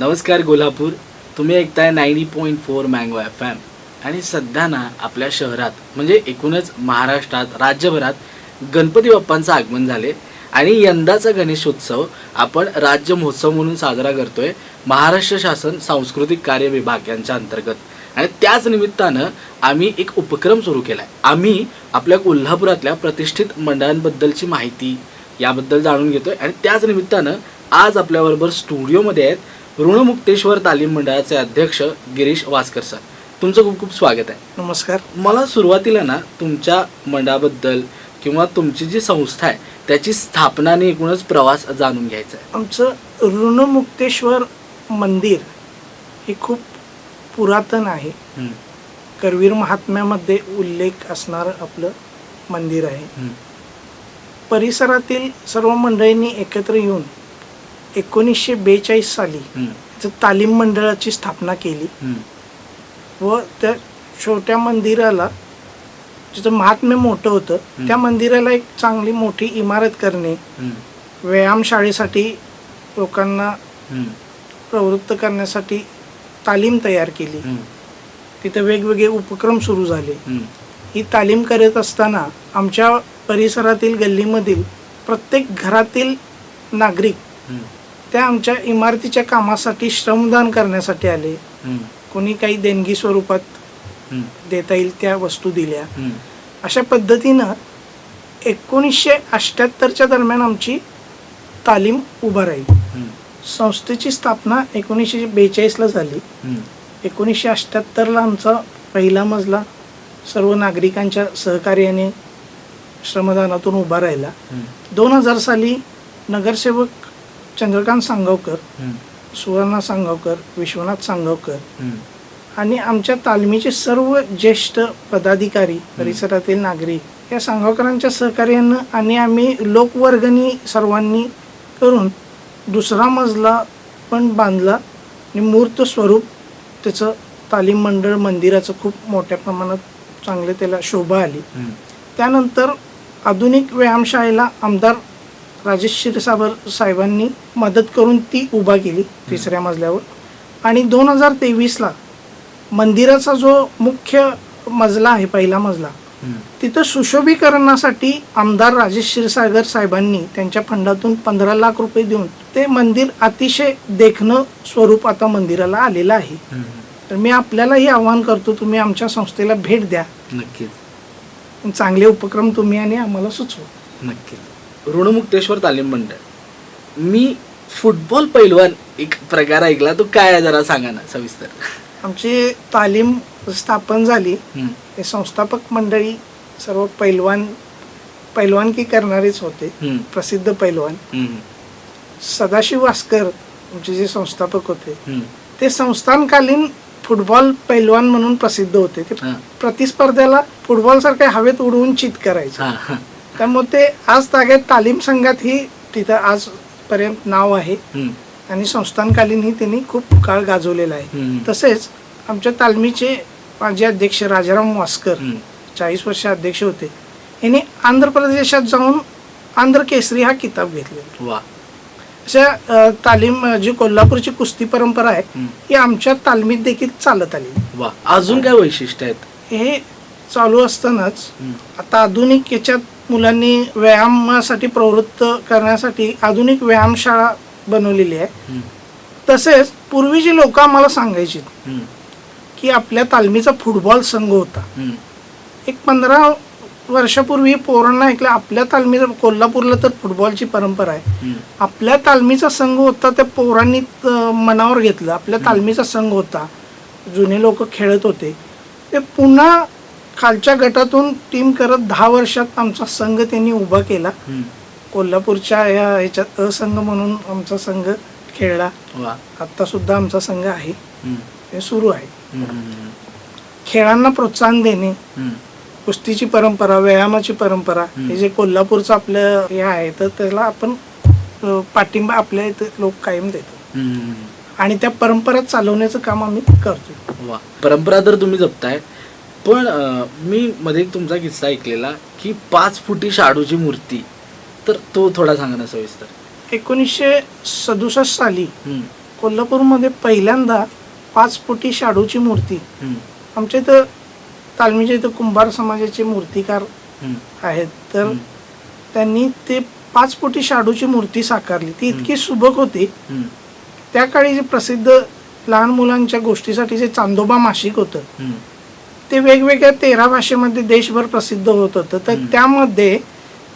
नमस्कार कोल्हापूर तुम्ही ऐकताय ninety point four Mango F M. आणि सध्या ना आपल्या शहरात म्हणजे एकूणच महाराष्ट्रात राज्यभरात गणपती बाप्पांचं आगमन झाले आणि यंदाचा गणेशोत्सव आपण राज्य महोत्सव म्हणून साजरा करतोय महाराष्ट्र शासन सांस्कृतिक कार्य विभाग यांच्या अंतर्गत. आणि त्याच निमित्तानं आम्ही एक उपक्रम सुरू केला आहे आम्ही आपल्या कोल्हापुरातल्या प्रतिष्ठित मंडळांबद्दलची माहिती याबद्दल जाणून घेतोय. आणि त्याच निमित्तानं आज आपल्याबरोबर स्टुडिओमध्ये आहेत ऋणमुक्तेश्वर तालीम मंडळाचे अध्यक्ष गिरीश वासकर सर तुमचं खूप खूप स्वागत आहे. नमस्कार. मला सुरुवातीला ना तुमच्या मंडळाबद्दल किंवा तुमची जी संस्था आहे त्याची स्थापना आणि एकूणच प्रवास जाणून घ्यायचा आहे. आमचं ऋणमुक्तेश्वर मंदिर हे खूप पुरातन आहे. करवीर महात्म्यामध्ये उल्लेख असणारं आपलं मंदिर आहे. परिसरातील सर्व मंडळींनी एकत्र येऊन एकोणीसशे बेचाळीस साली तालीम मंडळाची स्थापना केली. व त्या छोट्या मंदिराला जिथं महात्म्य मोठं होतं. त्या मंदिराला एक चांगली मोठी इमारत करणे व्यायामशाळेसाठी लोकांना प्रवृत्त करण्यासाठी तालीम तयार केली. तिथे वेगवेगळे उपक्रम सुरू झाले. ही तालीम करत असताना आमच्या परिसरातील गल्लीमधील प्रत्येक घरातील नागरिक त्या आमच्या इमारतीच्या कामासाठी श्रमदान करण्यासाठी आले. कोणी काही देणगी स्वरूपात देता येईल त्या वस्तू दिल्या. अशा पद्धतीनं एकोणीसशे अठ्ठ्याहत्तरच्या दरम्यान आमची तालीम उभा राहील. संस्थेची स्थापना एकोणीसशे बेचाळीसला झाली. एकोणीसशे अठ्ठ्याहत्तरला आमचा पहिला मजला सर्व नागरिकांच्या सहकार्याने श्रमदानातून उभा राहिला. दोन हजार साली नगरसेवक चंद्रकांत सांगवकर सुवर्णा सांगवकर विश्वनाथ सांगवकर आणि आमच्या तालमीचे सर्व ज्येष्ठ पदाधिकारी परिसरातील नागरिक या सांगवकरांच्या सहकार्यानं आणि आम्ही लोकवर्गणी सर्वांनी करून दुसरा मजला पण बांधला. आणि मूर्त स्वरूप त्याचं तालीम मंडळ मंदिराचं खूप मोठ्या प्रमाणात चांगले त्याला शोभा आली. त्यानंतर आधुनिक व्यायामशाळेला आमदार राजेश क्षीरसागर साहेबांनी मदत करून ती उभा केली तिसऱ्या मजल्यावर. आणि दोन हजार तेवीसला मंदिराचा जो मुख्य मजला आहे पहिला मजला तिथं सुशोभीकरणासाठी आमदार राजेश क्षीरसागर साहेबांनी त्यांच्या फंडातून पंधरा लाख रुपये देऊन ते मंदिर अतिशय देखणं स्वरूप आता मंदिराला आलेलं आहे. तर मी आपल्यालाही आवाहन करतो तुम्ही आमच्या संस्थेला भेट द्या. नक्कीच. चांगले उपक्रम तुम्ही आणि आम्हाला सुचवा. नक्कीच. ऋणमुक्तेश्वर तालीम मंडळ. मी फुटबॉल पैलवान एक प्रकार ऐकला तो काय आहे जरा सांगा ना सविस्तर. आमची तालीम स्थापन झाली. ते संस्थापक मंडळी सर्व पैलवान पैलवानकी करणारेच होते. प्रसिद्ध पैलवान. सदाशिव वास्कर आमचे जे संस्थापक होते ते संस्थानकालीन फुटबॉल पैलवान म्हणून प्रसिद्ध होते. ते प्रतिस्पर्ध्याला फुटबॉल सारखे हवेत उडवून चित करायचे. त्यामुळे ते आज ताग्यात तालीम संघात ही तिथं आजपर्यंत नाव आहे. आणि संस्थानकालीनही त्यांनी खूप काळ गाजवलेला आहे. तसेच आमच्या तालमीचे माजी अध्यक्ष राजाराम वास्कर चाळीस वर्ष अध्यक्ष होते. यांनी आंध्र प्रदेशात जाऊन आंध्र केसरी हा किताब घेतलेला अशा तालीम जी कोल्हापूरची कुस्ती परंपरा आहे ही आमच्या तालमीत देखील चालत आली. अजून काय वैशिष्ट्य आहेत? हे चालू असतानाच आता आधुनिक याच्यात मुलांनी व्यायामासाठी प्रवृत्त करण्यासाठी आधुनिक व्यायामशाळा बनवलेली आहे. तसेच पूर्वीची लोक आम्हाला सांगायची की आपल्या तालमीचा फुटबॉल संघ होता. एक पंधरा वर्षापूर्वी पोरांना ऐकलं आपल्या तालमीचा कोल्हापूरला तर फुटबॉलची परंपरा आहे. आपल्या तालमीचा संघ होता त्या पोरांनी मनावर घेतलं. आपल्या तालमीचा संघ होता. जुने लोक खेळत होते. ते पुन्हा खालच्या गटातून टीम करत दहा वर्षात आमचा संघ त्यांनी उभा केला. कोल्हापूरच्या या ह्याच्यात असंघ म्हणून आमचा संघ खेळला. वा. आत्ता सुद्धा आमचा संघ आहे. हे सुरू आहे. खेळांना प्रोत्साहन देणे कुस्तीची परंपरा व्यायामाची परंपरा हे जे कोल्हापूरचं आपलं हे आहे तर त्याला आपण पाठिंबा आपल्या इथं लोक कायम देतात. हम्म. आणि त्या परंपरा चालवण्याचं काम आम्ही करतो परंपरा तर तुम्ही जपताय पण मी मध्ये तुमचा किस्सा ऐकलेला की पाच फुटी शाडूची मूर्ती तर तो थोडा सांगा ना सविस्तर. एकोणीसशे सदुसष्ट साली कोल्हापूरमध्ये पहिल्यांदा पाच फुटी शाडूची मूर्ती. आमच्या इथं तालमीच्या इथं कुंभार समाजाचे मूर्तिकार आहेत. तर. त्यांनी ते पाच फुटी शाडूची मूर्ती साकारली. ती इतकी सुबक होती. त्या काळी जे प्रसिद्ध लहान मुलांच्या गोष्टीसाठी जे चांदोबा मासिक होतं. ते वेगवेगळ्या तेरा भाषेमध्ये देशभर प्रसिद्ध होत होतं. तर. त्यामध्ये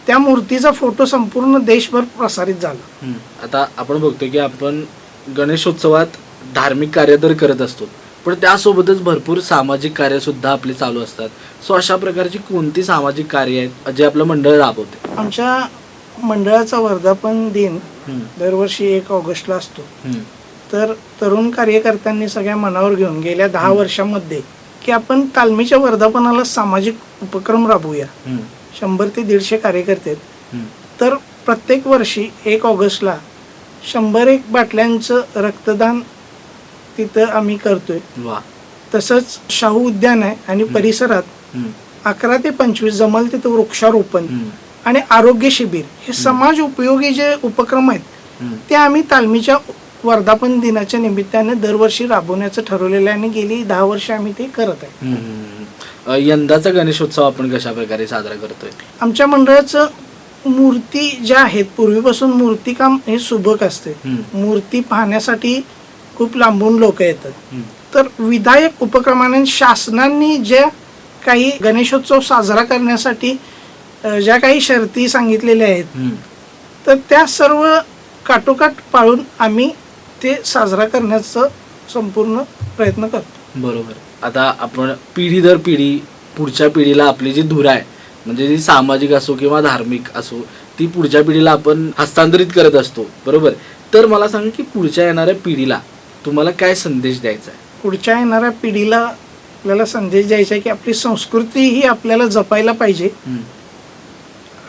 त्या मूर्तीचा फोटो संपूर्ण देशभर प्रसारित झाला. आता आपण बघतो की आपण गणेशोत्सवात धार्मिक कार्य तर करत असतो. पण त्यासोबतच भरपूर सामाजिक कार्य सुद्धा आपले चालू असतात. सो अशा प्रकारची कोणती सामाजिक कार्य आहेत जे आपलं मंडळ राबवते? आमच्या मंडळाचा वर्धापन दिन दरवर्षी एक ऑगस्टला असतो. तर तरुण कार्यकर्त्यांनी सगळ्या मनावर घेऊन गेल्या दहा वर्षामध्ये की आपण तालमीच्या वर्धापनाला सामाजिक उपक्रम राबवूया. शंभर ते दीडशे कार्यकर्ते आहेत. तर प्रत्येक वर्षी एक ऑगस्टला शंभर एक बाटल्यांचं रक्तदान तिथं आम्ही करतोय. तसंच शाहू उद्यान आहे आणि परिसरात अकरा ते पंचवीस जमल तिथं वृक्षारोपण आणि आरोग्य शिबिर हे समाज उपयोगी जे उपक्रम आहेत. ते आम्ही तालमीच्या वर्धापन दिनाच्या निमित्ताने दरवर्षी राबवण्याचं ठरवलेलं आहे आणि गेली दहा वर्ष आम्ही ते करत आहे. अ, यंदाचा गणेशोत्सव आपण कशा प्रकारे साजरा करतोय? आमच्या मंडळाचं मूर्ती ज्या आहेत पूर्वीपासून मूर्तिकाम हे सुबक असते. हम्म, मूर्ती पाहण्यासाठी खूप लांबून लोक येतात. हम्म, तर विधायक उपक्रमाने शासनाने ज्या काही गणेशोत्सव साजरा करण्यासाठी अ, ज्या काही शर्ती सांगितलेल्या आहेत हम्म. तर त्या सर्व काटोकाट पाळून आम्ही ते साजरा करण्याचा संपूर्ण प्रयत्न करतो. बरोबर. आता आपण पिढी दर पिढी पुढच्या पिढीला आपली जी धुरा आहे म्हणजे जी सामाजिक असो किंवा धार्मिक असो ती पुढच्या पिढीला आपण हस्तांतरित करत असतो. बरोबर? तर मला सांगा की पुढच्या येणाऱ्या पिढीला तुम्हाला काय संदेश द्यायचा आहे? पुढच्या येणाऱ्या पिढीला आपल्याला संदेश द्यायचा आहे की आपली संस्कृती ही आपल्याला जपायला पाहिजे.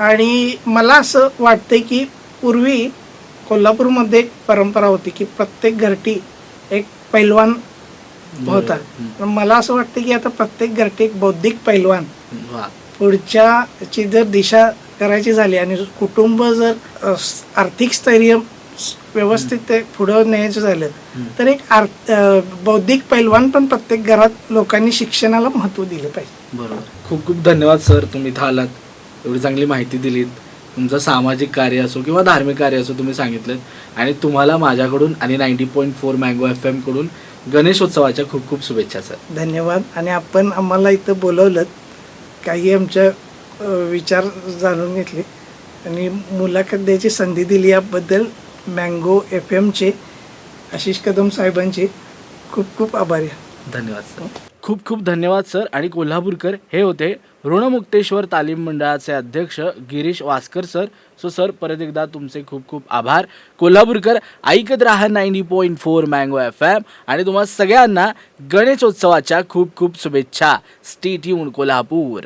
आणि मला असं वाटतंय की पूर्वी कोल्हापूरमध्ये एक परंपरा होती की प्रत्येक घरटी एक पैलवान होता. मला असं वाटतं की आता प्रत्येक घरटी एक बौद्धिक पैलवान पुढच्याची जर दिशा करायची झाली आणि कुटुंब जर आर्थिक स्थैर्य व्यवस्थित ते पुढं न्यायचं झालं. तर एक आर्थ बौद्धिक पैलवान पण प्रत्येक घरात लोकांनी शिक्षणाला महत्त्व दिलं पाहिजे. बरोबर. खूप खूप धन्यवाद सर. तुम्ही आलात. एवढी चांगली माहिती दिलीत. तुमचं सामाजिक कार्य असो किंवा धार्मिक कार्य असो तुम्ही सांगितलं आणि तुम्हाला माझ्याकडून आणि ninety point four Mango F एमकडून गणेशोत्सवाच्या खूप खूप शुभेच्छा सर. धन्यवाद. आणि आपण आम्हाला इथं बोलवलं काही आमच्या विचार जाणून घेतले. आणि मुलाखत द्यायची संधी दिली याबद्दल मँगो एफ एमचे आशिष कदम साहेबांचे खूप खूप आभारी धन्यवाद सर. खूप खूप धन्यवाद सर. आणि कोल्हापूरकर हे होते ऋणमुक्तेश्वर तालीम मंडळाचे अध्यक्ष Girish Waskar sir. So sir परत एकदा तुमचे खूप खूप आभार. कोल्हापूरकर ऐकत राहा ninety point four Mango F M आणि तुम्हा सगळ्यांना गणेशोत्सवाच्या खूप खूप शुभेच्छा. स्टेट येऊन कोल्हापूर.